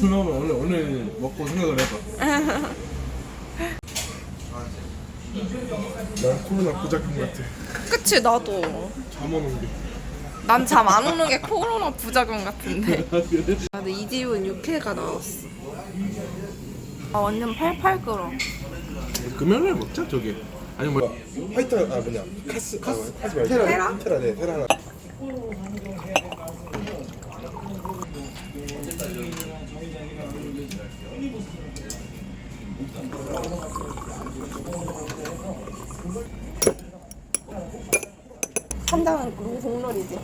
그러면 오늘 오늘 먹고 생각을 해봐. 난 코로나 부작용 같아. 그치 나도 잠 오는 게. 난 잠 안 오는 게 코로나 부작용 같은데 아, 근데 이 집은 육회가 나왔어 아 완전 팔팔 끓어 금요일에 먹자 저기. 아니 뭐 화이트 아 뭐냐 카스 카스 카스 말고 테라 테라? 테라 네 테라 한 장은 그리고 국룰이지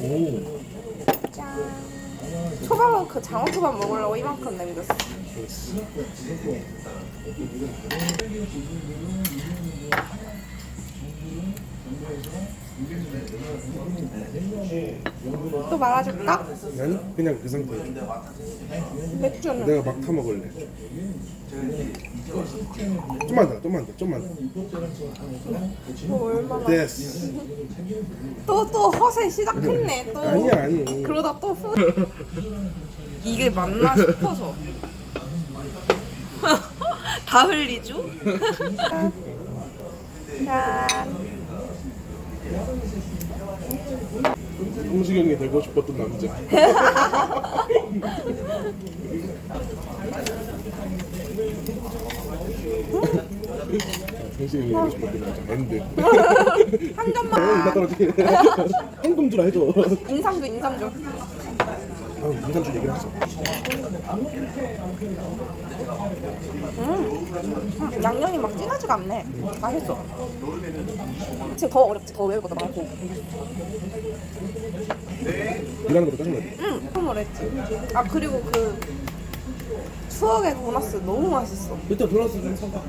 오. 짠 초밥은 그 장어초밥 먹으려고 이만큼 남겼어 또 말아줄까? 난 그냥 그 상태. 맥주는 내가 막 타 먹을래. 좀만 더, 좀만 더, 좀만 더. 뭐 얼마나 됐어. 또 또 허세 시작했네 또 아니야 아니. 그러다 또 후... 이게 맞나 싶어서 다 흘리죠? 짠 홍시경이 되고 싶었던 남자. 홍시경이 되고 싶었던 남자. 엔드. 한 어, 점만 이따 떨어지게. 황금 주라 해줘. 인삼주 인삼주 아, 인삼주 얘기를 하자. 음, 양념이 막 진하지가 않네 맛있어 지금 더 어렵지 더 외울 것도 많고 일하는 것도 짜증나지. 응 선물 했지 아 그리고 그 추억의 도나스 너무 맛있어 일단 돌아서 좀 사봐.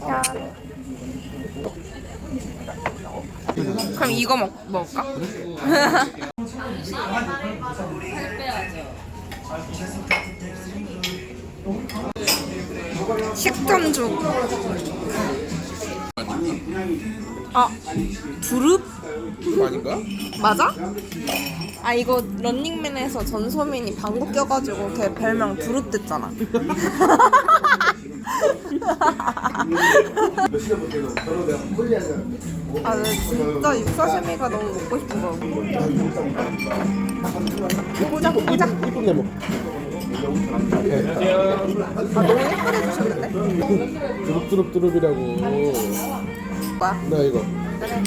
짠 그럼 이거 먹, 먹을까? 식전죽 아 두릅? 그거 아닌가? 맞아? 아 이거 런닝맨에서 전소민이 방구 껴가지고 걔 별명 두릅 됐잖아 아, 나 진짜 육사시미가 너무 먹고 싶은 거야. 보자, 보자. 이쁜 내 먹. 아, 너무 예쁘게 주셨는데? 두릅두릅두릅이라고. 뭐야? 나 이거. 그래.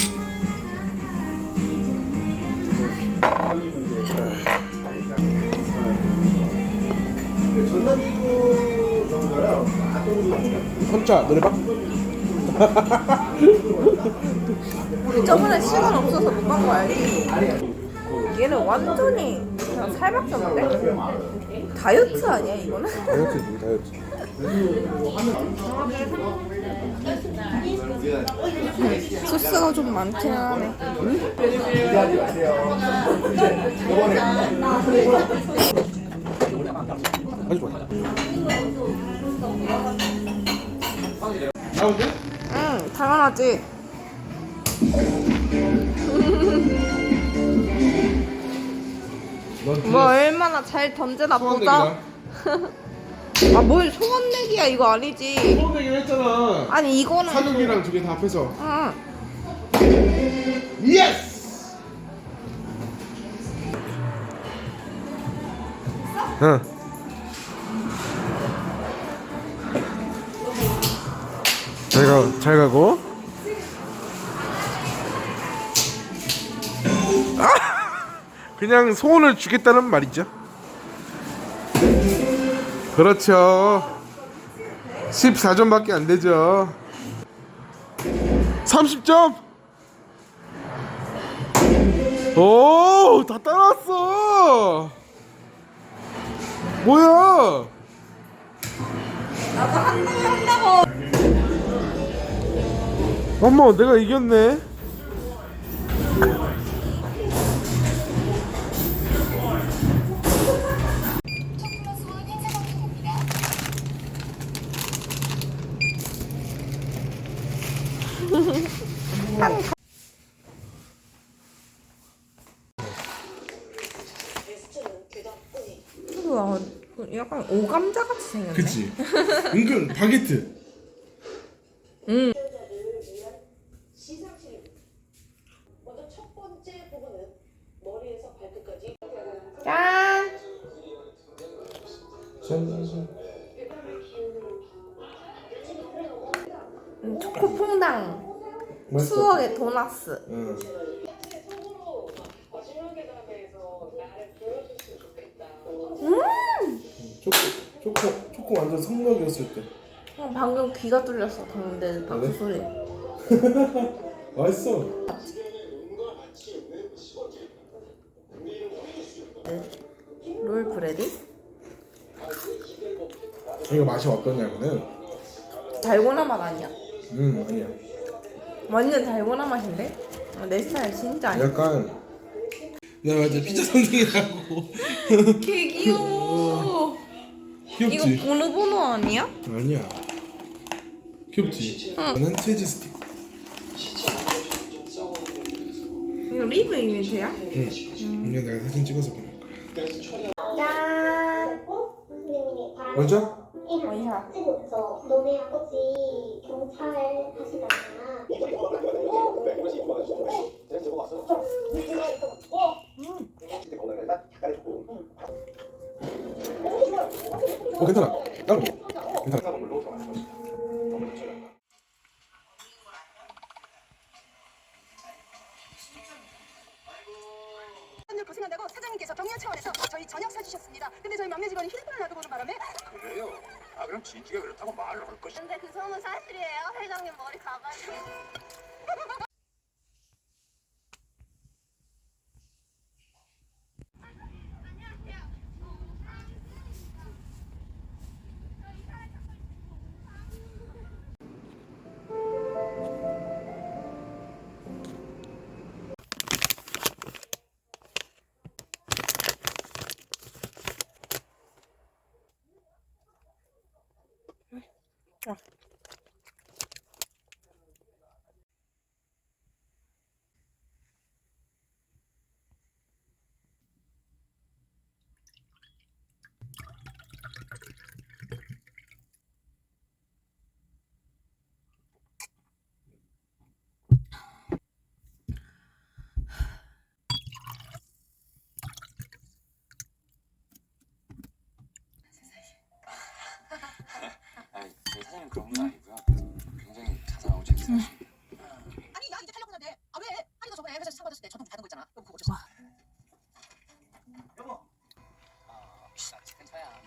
삼차 노래방? 우리 저번에 시간 없어서 못 간 거 알지? 얘는 완전히 그냥 살밖에 없는데? 다이어트 아니야, 이거는? 다이어트지 다이어트. 소스가 좀 많긴 하네. 아주 좋아. 나오지? 응, 당연하지. 넌뭐 얼마나 잘 던지나 보자. 아, 뭘 소원 내기야, 이거 아니지. 처음 얘기를 했잖아. 아니, 이거는. 사육이랑 두 개 다 합해서. 응. 예스! 응. 잘 가, 잘 가고. 아! 그냥 소원을 주겠다는 말이죠. 그렇죠. 14점밖에 안 되죠. 30점! 오, 다 따라왔어. 뭐야? 나도 한다고 한다고. 어머, 내가 이겼네. 우와, 약간 오감자 같이 생겼네. 그치? 은근 바게트. 먼 추억의 도나스. 응. 좋겠다. 초코 초코 초코 완전 성력이었을 때. 어, 방금 귀가 뚫렸어. 방금 박수 그래? 소리. 맛있어. 롤 브레디? 이거 맛이 어떠냐면은, 달고나 맛 아니야? 음 아니야. 완전 달고나 맛인데? 어, 내 스타일 진짜 아니야. 약간 야 맞아 피자 선생이라고 개 귀여워. 이거 귀엽지? 보노보노 아니야? 아니야. 귀엽지? 저는 치즈 스틱. 이거 리브 이미지야? 응. 이게 내가 사진 찍어서 보낼 거야. 짠. 먼저? 원샷. 그래서 너네 아버지 경찰 하시잖아. 어 괜찮아. 나도 괜찮아. 그런 분 아니고요. 굉장히 자상하고 재밌으신 아니 나 이제 탈려고 하는데 아 왜? 아니 너 저번에 회사에서 사과했을 때 저돈 받은 거 있잖아. 그거 보고 줬어. 여보. 아 비싸 괜찮아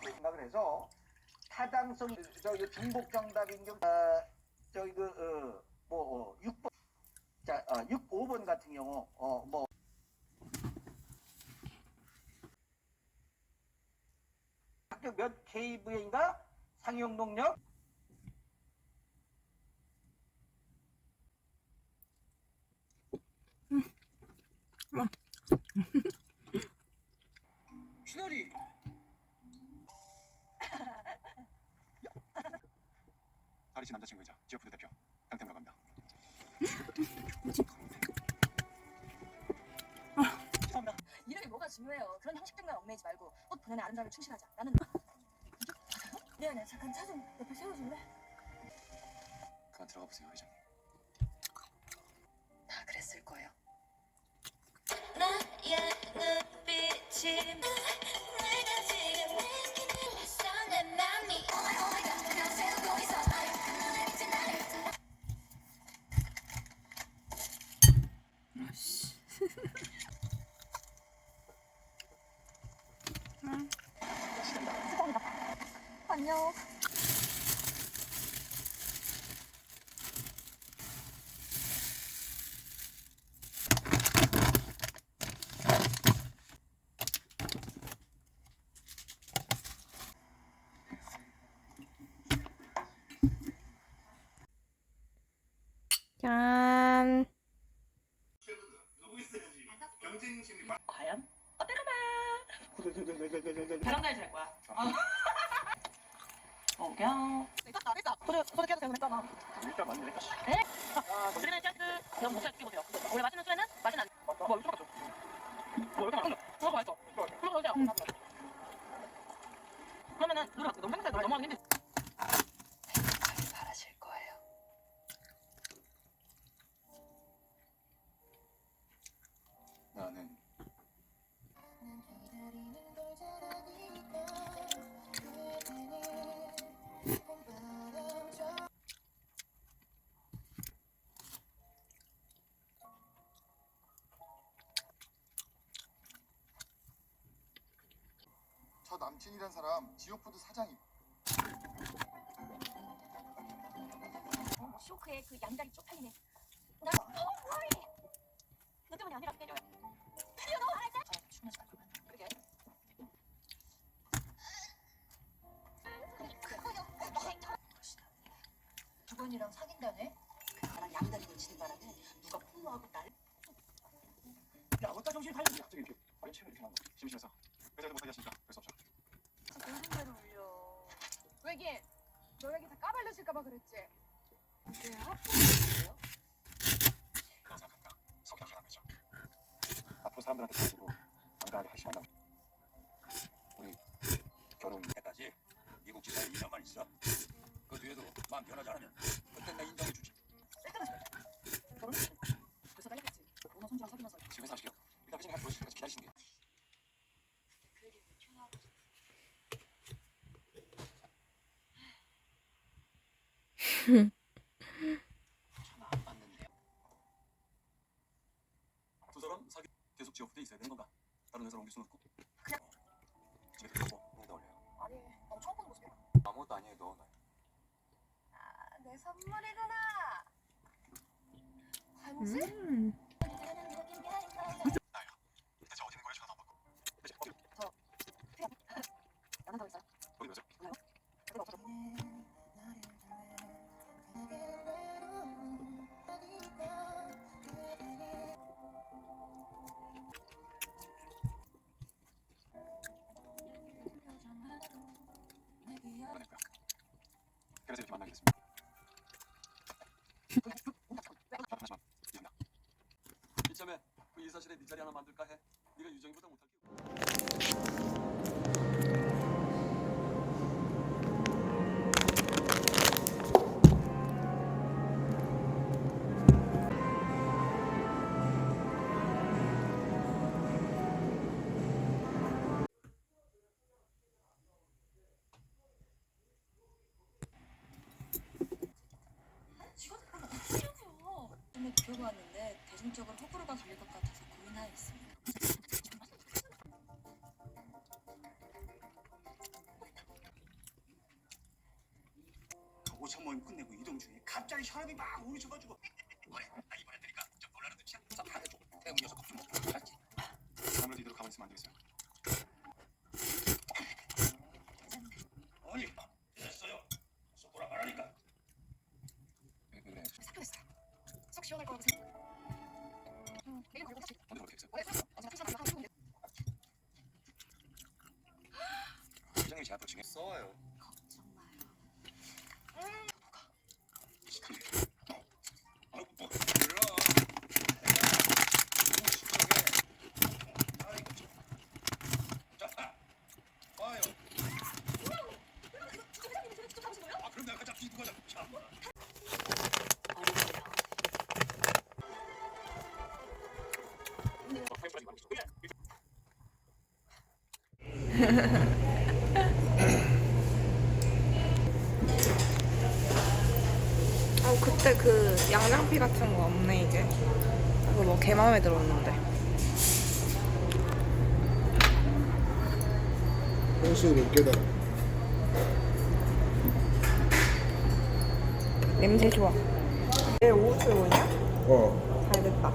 생각을 해서 타당성 저기 중복 정답인 경우 어, 저기 그뭐 어, 6번. 자 어, 6, 5번 같은 경우 어뭐. 학교 몇 KV인가 상용 동력 신월이 파리시 남자친구이자 지역 부대표 강태무라고 합니다. 죄송합니다. 이름이 뭐가 중요해요. 그런 형식적인 걸 얽매이지 말고 꽃 본연의 아름다움을 충실하자. 나는 미안해. 잠깐 차 좀 옆에 세워줄래? 그만 들어가 보세요 회장님. 다 그랬을 거예요. 나의 눈빛이 내가 지금 느끼는 내 맘이 세우고 있어. 안녕. 어, 됐다, 됐다. 소리, 소리 깨도 되고 했잖아. 일단 맞네. 에? 아, 소리는 캔스. 그럼 목소리 크게 보세요. 원래 마시는 술에는 맛이 난. 뭐, 이렇게 맞죠? 뭐, 이렇게 맞죠? 그거 맛있어. 그거 보세요. 그러면은, 노래 생각해. 넘어가기 힘들 바라실 거예요. 나는 저 남친이란 사람 지오푸드 사장이 어, 쇼크에 그 양다리 쪽팔리네. 나, 어, 뭐해? 너 때문이 아니라 때려. 때려, 너! 알았어? 저, 충분하지 말고. 그러게. 주건이랑 사귄다네? 나랑 양다리 걸치는 바람에 누가 폭로하고 날 야, 어디다 정신이 팔렸지? 갑자기 이렇게 아니 체를 이렇게 하는 거. 심심해서 의자도 못하게 하시니까 그래서 없죠. 모든 대로 울려. 왜긴 너 여기 다 까발려질까봐 그랬지? 앞으로 사람들한테 보여주고 당당하게 하시면 우리 결혼 때까지 미국 지사에 2년만 있어. 그 뒤에도 마음 변하지 않으면 그때 내 인정해 주지. 결혼? 벌써 딸렸겠지. 오너 손주랑 사귀면서 집에서 하시게요. 일단 회장님 하루 같이 기다리시는 게. 전화 안 받는데. 두 사람 사귀 계속 지오프돼 있어야 되는 건가? 다른 회사로 옮길 수는 없고. 그냥 집에 들어가고 너무 어울려요. 아니 너무 처음 보는 모습이야. 아무것도 아니에요, 너. 아, 내 선물이구나. 반지? 음. 사실에 네 자리 하나 만들까 해. 네가 유정이보다 못할 게. 들어봤는데 대중적으로 호불호가 갈릴 것 같아서 고민하에 있습니다. 오천 모임 끝내고 이동 중에 갑자기 혈압이 막 오르셔가지고. 뭐래? 나 이번에 드니까 좀 놀라는 듯이야. 사파해줘. 태웅 녀석 좀 먹고 알지? 아무래도 이대로 가만히 있으면 안 되겠어요. 아니 됐어요. 속보라 말하니까. 왜, 왜 그래? 스트레스. 속 시원할 거라고 생각. 음, 그렇게 했어요? 어제 하고 제 앞으로 써요. 걱정 마요. 아 어 그때 그 양장피 같은 거 없네 이제. 이거 뭐 개 마음에 들었는데. 현실을 깨달아. 냄새 좋아. 내 옷을 오냐? 어. 잘 됐다.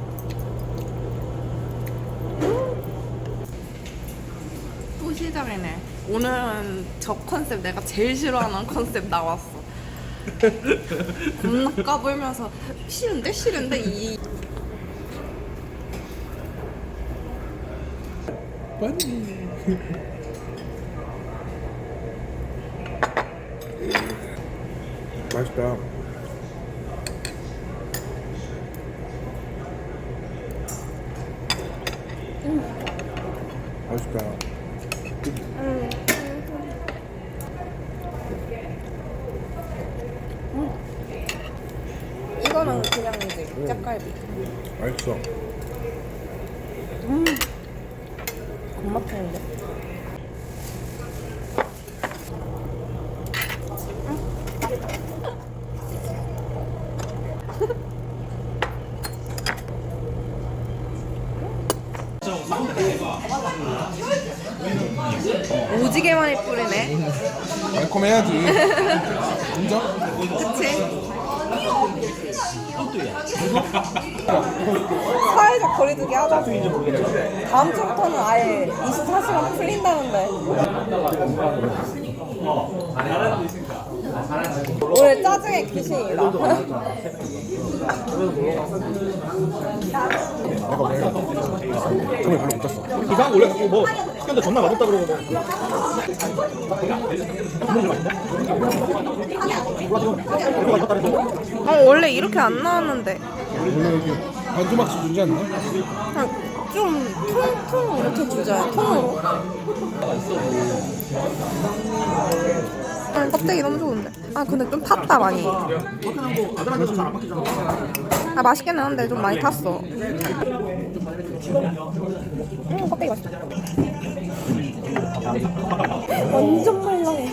또 시작이네. 오늘은 저 컨셉 내가 제일 싫어하는 컨셉 나왔어. 겁나 까불면서 싫은데 싫은데 이 빨리. 맛있다. 음. 이거는 그냥 이제 짝갈비. 맛있어. 겁 막히는데. 오지게 많이 뿌리네. 달콤해야지. 인정? 사회적 거리두기 하자. 다음 주부터는 아예 24시간 풀린다는데. 짜증의 귀신이다. 내가 오늘 잠을 별로 못 잤어. 이상 원래 갖고 뭐 시간대 존나 맛없다 그러고 뭐 어, 원래 이렇게 안 나왔는데. 원래 여기 반토막씩 주지 않나? 그냥 좀 통통 이렇게 주자 통으로 아, 껍데기 너무 좋은데. 아 근데 좀 탔다 많이. 아 맛있기는 한데 좀 많이 탔어. 음 껍데기 맛있다. 완전 말랑해.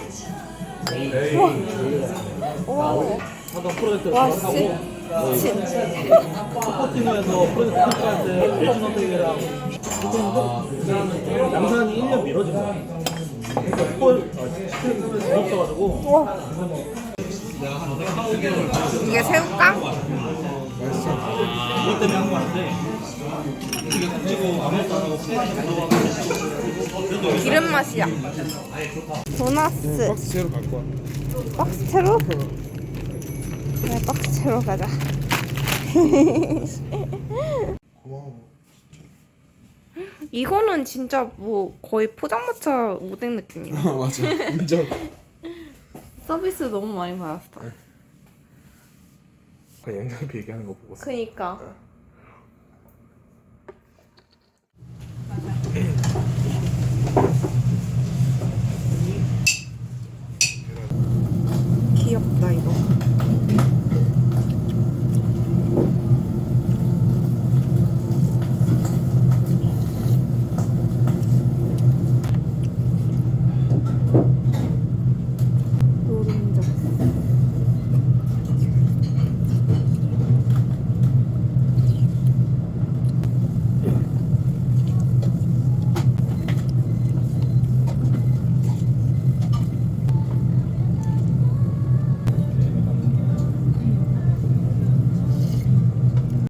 우와. 우와. 와 씨. 진 팀에서 프로젝트 평가할 때 예준 선택이랑 양산이 1년 미뤄진 거야 이게 새우깡? 그것 때문에 한거 같은데 이게 기름 맛이야. 도나스 박스 채로 갈 거야. 박스채로? 그래 박스채로 가자. 고마워. 이거는 진짜 뭐 거의 포장마차 오뎅 느낌이야. 맞아. 인정. 서비스 너무 많이 받았어. 그 양장피 얘기하는 거 보고. 그니까. 귀엽다 이거.